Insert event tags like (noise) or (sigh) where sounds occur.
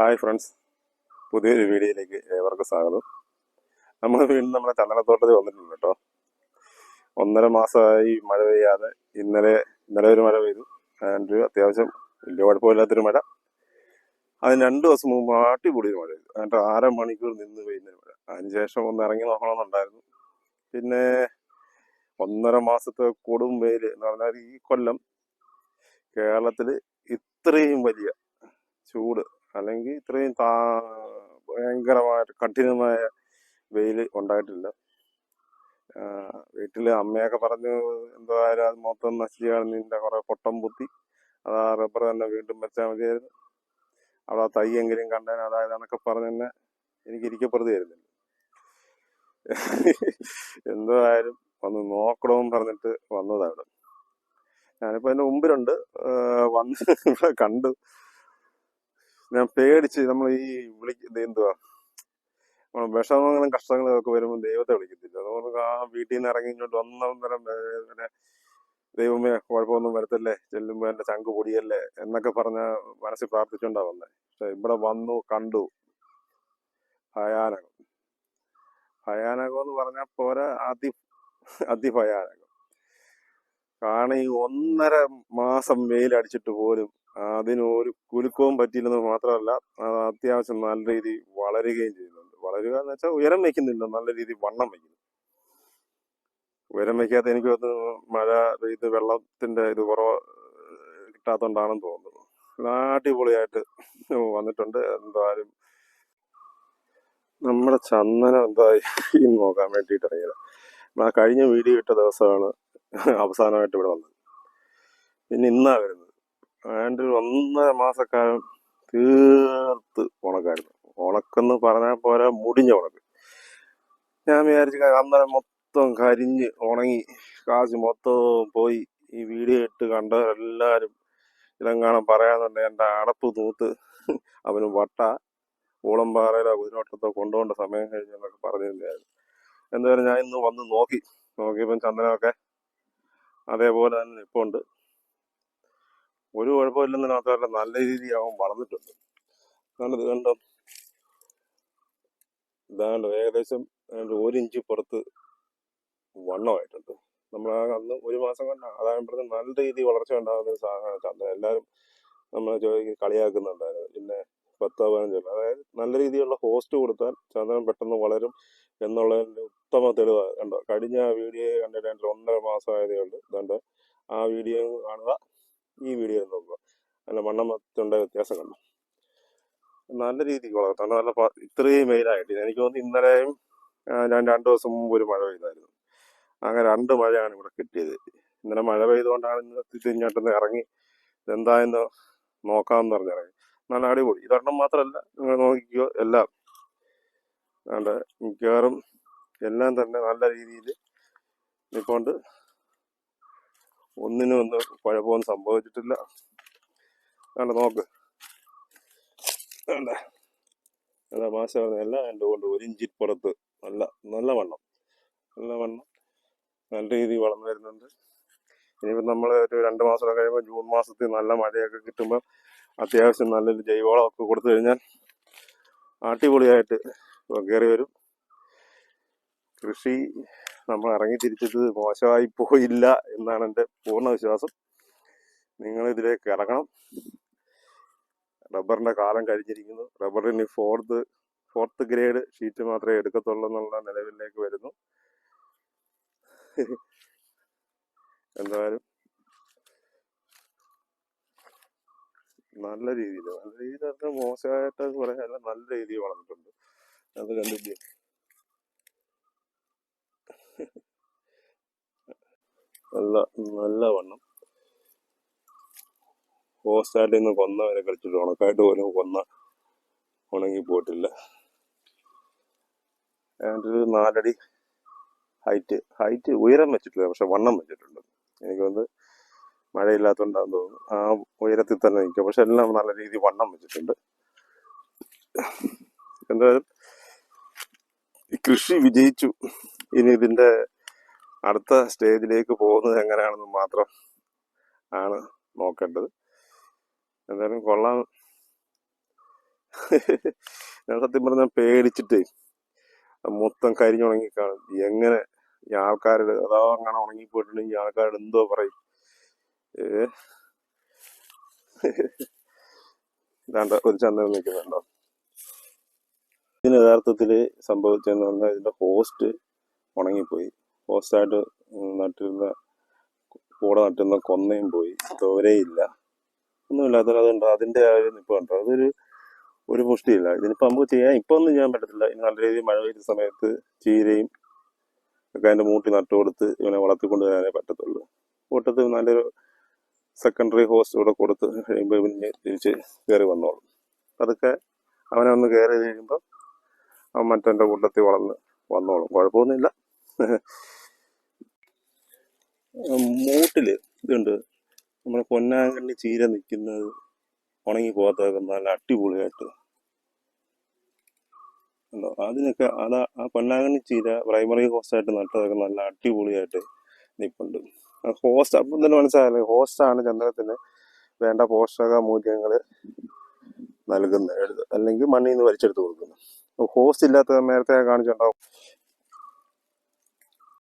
Hi friends. പുതിയൊരു വീഡിയോയിലേക്ക് ഏവർക്കും സ്വാഗതം. നമ്മൾ വീണ്ടും നമ്മുടെ ചന്ദനത്തോട്ടത്തിൽ വന്നിട്ടുണ്ട് കേട്ടോ. ഒന്നര മാസമായി മഴ പെയ്യാതെ ഇന്നലെ ഇന്നലെ ഒരു മഴ പെയ്തു. ഒരു അത്യാവശ്യം വലിയ കുഴപ്പമില്ലാത്തൊരു മഴ. അതിന് രണ്ട് ദിവസം മുമ്പ് ഒരു മഴ പെയ്തു. എന്നിട്ട് അര മണിക്കൂർ നിന്ന് പെയ്യുന്ന മഴ. അതിനുശേഷം ഒന്ന് ഇറങ്ങി നോക്കണമെന്നുണ്ടായിരുന്നു. പിന്നെ ഒന്നര മാസത്തെ കൊടും വെയിൽ എന്ന് പറഞ്ഞാൽ ഈ കൊല്ലം കേരളത്തിൽ ഇത്രയും വലിയ ചൂട് അല്ലെങ്കിൽ ഇത്രയും താ ഭയങ്കരമായിട്ട് കഠിനമായ വെയിൽ ഉണ്ടായിട്ടില്ല. വീട്ടിൽ അമ്മയൊക്കെ പറഞ്ഞു എന്തായാലും അത് മൊത്തം നശിച്ചാണ് നിന്റെ കുറെ പൊട്ടം പൊത്തി അത് ആ റബ്ബർ തന്നെ വീണ്ടും വെച്ചാൽ മതിയായിരുന്നു. അവിടെ ആ തൈ എങ്കിലും കണ്ടേനെ അതായത് എന്നൊക്കെ പറഞ്ഞു തന്നെ എനിക്ക് ഇരിക്കപ്പെടുത്തി തരുന്നില്ല. (laughs) എന്തായാലും വന്ന് നോക്കണമെന്ന് പറഞ്ഞിട്ട് വന്നതാണ് ഞാനിപ്പോൾ ഞാനിപ്പോ എന്റെ മുമ്പിലുണ്ട്. വന്ന് കണ്ടു. ഞാൻ പേടിച്ച് നമ്മൾ ഈ വിളി ഇത് എന്തുവാ? നമ്മൾ വിഷമങ്ങളും കഷ്ടങ്ങളും ഒക്കെ വരുമ്പോൾ ദൈവത്തെ വിളിക്കത്തില്ല. അതുകൊണ്ട് ആ വീട്ടിൽ നിന്ന് ഇറങ്ങി ഇങ്ങോട്ട് ഒന്നൊന്നരം പിന്നെ ദൈവമേ കുഴപ്പമൊന്നും വരത്തല്ലേ? ചെല്ലുമ്പോ എന്റെ ചങ്ക് പൊടിയല്ലേ? എന്നൊക്കെ പറഞ്ഞ മനസ്സിൽ പ്രാർത്ഥിച്ചുകൊണ്ടാ വന്നേ. പക്ഷെ ഇവിടെ വന്നു കണ്ടു. ഭയാനകം. ഭയാനകം എന്ന് പറഞ്ഞാൽ പോരാ അതി അതിഭയാനകം. കാരണം ഈ ഒന്നര മാസം വെയിലടിച്ചിട്ട് പോലും അതിന് ഒരു കുലുക്കവും പറ്റിയില്ലെന്ന് മാത്രമല്ല അത് അത്യാവശ്യം നല്ല രീതി വളരുകയും ചെയ്യുന്നുണ്ട്. വളരുക എന്ന് വെച്ചാൽ ഉയരം വെക്കുന്നില്ല നല്ല രീതി വണ്ണം വയ്ക്കുന്നു. ഉയരം വെക്കാത്ത എനിക്ക് തോന്നുന്നു മഴ പെയ്ത് വെള്ളത്തിന്റെ ഇത് കുറവ് കിട്ടാത്തോണ്ടാണെന്ന് തോന്നുന്നു. അടിപൊളിയായിട്ട് വന്നിട്ടുണ്ട്. എന്തായാലും നമ്മുടെ ചന്ദനം എന്തായി നോക്കാൻ വേണ്ടിയിട്ട് ഇറങ്ങിയത്. ആ കഴിഞ്ഞ വീഡിയോ ഇട്ട ദിവസമാണ് അവസാനമായിട്ട് ഇവിടെ വന്നത്. പിന്നെ ഇന്നാ വരുന്നത്. ഒരു ഒന്നര മാസക്കാലം തീർത്ത് ഉണക്കായിരുന്നു. ഉണക്കെന്ന് പറഞ്ഞാൽ പോരാ മുടിഞ്ഞ ഉണക്ക്. ഞാൻ വിചാരിച്ചു അന്നേരം മൊത്തം കരിഞ്ഞ് ഉണങ്ങി. കാശ് മൊത്തം പോയി. ഈ വീഡിയോ ഇട്ട് കണ്ടവരെല്ലാരും കാണാൻ പറയാന്നുണ്ട് എന്റെ അടപ്പ് തൂത്ത് അവന് വട്ട. ഊളംപാറയിലോ കുതിരോട്ടത്തോ കൊണ്ടുപോകേണ്ട സമയം കഴിഞ്ഞെന്നൊക്കെ പറഞ്ഞിരുന്നായിരുന്നു എന്തായാലും ഞാൻ ഇന്ന് വന്ന് നോക്കി. നോക്കിയപ്പം ചന്ദനമൊക്കെ അതേപോലെ തന്നെ നിൽപ്പുണ്ട് ഒരു കുഴപ്പമില്ലെന്ന് മാത്രമല്ല നല്ല രീതിയിൽ അവൻ വളർന്നിട്ടുണ്ട്. കണ്ടത് കണ്ടോ? ഇതാണ്ട്? ഏകദേശം ഒരു ഇഞ്ച് പുറത്ത് വണ്ണമായിട്ടുണ്ട്. നമ്മൾ അന്ന് ഒരു മാസം കൊണ്ട് അതായത് നല്ല രീതിയിൽ വളർച്ച ഉണ്ടാകുന്ന ഒരു സാധനമാണ് ചന്ദനം എല്ലാവരും നമ്മൾ ചോദിക്കും കളിയാക്കുന്നുണ്ടായിരുന്നു. പിന്നെ പത്തോ പതിനഞ്ചോ അതായത് നല്ല രീതിയിലുള്ള ഹോസ്റ്റ് കൊടുത്താൽ ചന്ദനം പെട്ടെന്ന് വളരും എന്നുള്ളതിന്റെ ഉത്തമ തെളിവ് കണ്ടോ? കഴിഞ്ഞ വീഡിയോ കണ്ടിട്ട് ഒന്നര മാസമായതേ ഉള്ളൂ. ഇതുണ്ട് ആ വീഡിയോ കാണുക. ഈ വീഡിയോ നോക്കുക. നല്ല വണ്ണമത്തുണ്ട വ്യത്യാസം കണ്ടു. നല്ല രീതിക്ക് വളർത്താൻ നല്ല ഇത്രയും മെയിലായിട്ട് എനിക്ക് തോന്നുന്നു ഇന്നലെയും ഞാൻ രണ്ടു ദിവസം മുമ്പ് ഒരു മഴ പെയ്തായിരുന്നു. അങ്ങനെ രണ്ട് മഴയാണ് ഇവിടെ കിട്ടിയത്. ഇന്നലെ മഴ പെയ്തുകൊണ്ടാണ് ഇന്ന് തിരിഞ്ഞിട്ടൊന്ന് ഇറങ്ങി എന്തായെന്ന് നോക്കാമെന്ന് പറഞ്ഞിറങ്ങി. നല്ല അടിപൊളി. ഇതൊരെണ്ണം മാത്രമല്ല നിങ്ങൾ നോക്കിക്കോ എല്ലാം. മിക്കവാറും എല്ലാം തന്നെ നല്ല രീതിയിൽ നിൽക്കൊണ്ട് ഒന്നിനും ഒന്ന് കുഴപ്പമൊന്നും സംഭവിച്ചിട്ടില്ല. അല്ല നോക്ക്. അല്ല. അല്ല മാസം എല്ലാം എന്റെ കൊണ്ട് ഒരു പുറത്ത് നല്ല നല്ല വണ്ണം. നല്ല വണ്ണം. നല്ല രീതിയിൽ വളർന്നു വരുന്നുണ്ട്. ഇനിയിപ്പോൾ നമ്മൾ ഒരു രണ്ട് മാസം കഴിയുമ്പോൾ ജൂൺ മാസത്തിൽ നല്ല മഴയൊക്കെ കിട്ടുമ്പോൾ അത്യാവശ്യം നല്ലൊരു ജൈവവളമൊക്കെ കൊടുത്തു കഴിഞ്ഞാൽ അടിപൊളിയായിട്ട് കയറി വരും. കൃഷി നമ്മൾ ഇറങ്ങി തിരിച്ചത് മോശമായി പോയില്ല എന്നാണ് എന്റെ പൂർണ വിശ്വാസം. നിങ്ങൾ ഇതിലേക്ക് ഇറങ്ങണം. റബ്ബറിന്റെ കാലം കഴിഞ്ഞിരിക്കുന്നു. റബ്ബറിന് ഫോർത്ത് ഫോർത്ത് ഗ്രേഡ് ഷീറ്റ് മാത്രമേ എടുക്കത്തുള്ളൂ എന്നുള്ള നിലവിലേക്ക് വരുന്നു. എന്തായാലും നല്ല രീതിയിൽ നല്ല രീതിയിൽ മോശമായിട്ട് പറയാനല്ല നല്ല രീതിയിൽ വളർന്നിട്ടുണ്ട്. അത് കണ്ടില്ലേ? നല്ല നല്ല വണ്ണം പോസ്റ്റായിട്ട് നിന്ന് കൊന്നവരെ കളിച്ചിട്ട് ഉണക്കായിട്ട് പോലും കൊന്ന ഉണങ്ങി പോയിട്ടില്ല. ഒരു നാലടി ഹൈറ്റ് ഹൈറ്റ് ഉയരം വെച്ചിട്ടില്ല പക്ഷെ വണ്ണം വെച്ചിട്ടുണ്ട്. എനിക്ക് വന്ന് മഴയില്ലാത്തതുകൊണ്ടാന്ന് തോന്നുന്നു. ആ ഉയരത്തിൽ തന്നെ നിൽക്കുക പക്ഷെ എല്ലാം നല്ല രീതിയിൽ വണ്ണം വെച്ചിട്ടുണ്ട്. എന്തായാലും കൃഷി വിജയിച്ചു. ഇനി ഇതിന്റെ അടുത്ത സ്റ്റേജിലേക്ക് പോകുന്നത് എങ്ങനെയാണെന്ന് മാത്രം ആണ് നോക്കേണ്ടത്. എന്തായാലും കൊള്ളാം. ഞാൻ സത്യം പറഞ്ഞാൽ പേടിച്ചിട്ട് മൊത്തം കരിഞ്ഞുണങ്ങി കാണും എങ്ങനെ ഈ ആൾക്കാരുടെ അതാ അങ്ങനെ ഉണങ്ങിപ്പോയിട്ടുണ്ടെങ്കിൽ ആൾക്കാരോട് എന്തോ പറയും? ഏണ്ട ഒരു ചന്ദ്രൻ നിൽക്കുന്നുണ്ടോ? ഇതിന് യഥാർത്ഥത്തിൽ സംഭവിച്ചതെന്ന് പറഞ്ഞാൽ ഇതിന്റെ ഹോസ്റ്റ് ഉണങ്ങിപ്പോയി. ഹോസ്റ്റായിട്ട് നട്ടിരുന്ന കൂടെ നട്ടിരുന്ന കൊന്നയും പോയി. തോരയില്ല ഒന്നുമില്ലാത്ത അതുണ്ട്. അതിന്റെ ആ ഒരു നിപ്പ് കണ്ടോ? അതൊരു ഒരു പുഷ്ടിയില്ല. ഇതിനിപ്പോൾ നമുക്ക് ചെയ്യാൻ ഇപ്പോൾ ഒന്നും ചെയ്യാൻ പറ്റത്തില്ല. ഇനി നല്ല രീതിയിൽ മഴ പെയ്ത സമയത്ത് ചീരയും ഒക്കെ അതിന്റെ മൂട്ടി നട്ടു കൊടുത്ത് ഇവനെ വളർത്തിക്കൊണ്ട് വരാനേ പറ്റത്തുള്ളൂ. കൂട്ടത്തിൽ നല്ലൊരു സെക്കൻഡറി ഹോസ്റ്റ് ഇവിടെ കൊടുത്ത് കഴിയുമ്പോൾ ഇവന് തിരിച്ച് കയറി വന്നോളും. അതൊക്കെ അവനെ ഒന്ന് കയറി കഴിയുമ്പോൾ അവൻ മറ്റെന്റെ കൂട്ടത്തിൽ വളർന്ന് വന്നോളും. കുഴപ്പമൊന്നുമില്ല. (laughs) മൂട്ടിൽ ഇതുണ്ട്. നമ്മുടെ പൊന്നാങ്കണ്ണി ചീര നിൽക്കുന്നത് ഉണങ്ങി പോകാത്തതൊക്കെ നല്ല അടിപൊളിയായിട്ട്. ഉണ്ടോ? അതിനൊക്കെ അതാ ആ പൊന്നാങ്കണ്ണി ചീര പ്രൈമറി ഹോസ്റ്റായിട്ട് നട്ടതൊക്കെ നല്ല അടിപൊളിയായിട്ട് നിൽപ്പുണ്ട് ഹോസ്റ്റ് അപ്പം തന്നെ മനസ്സിലായല്ലോ ഹോസ്റ്റാണ് ചന്ദ്രത്തിന് വേണ്ട പോഷക മൂല്യങ്ങൾ നൽകുന്നത്. അല്ലെങ്കിൽ മണ്ണിൽ നിന്ന് വലിച്ചെടുത്ത് കൊടുക്കുന്നത് ഹോസ്റ്റ് ഇല്ലാത്ത നേരത്തെ കാണിച്ചിട്ടുണ്ടാവും.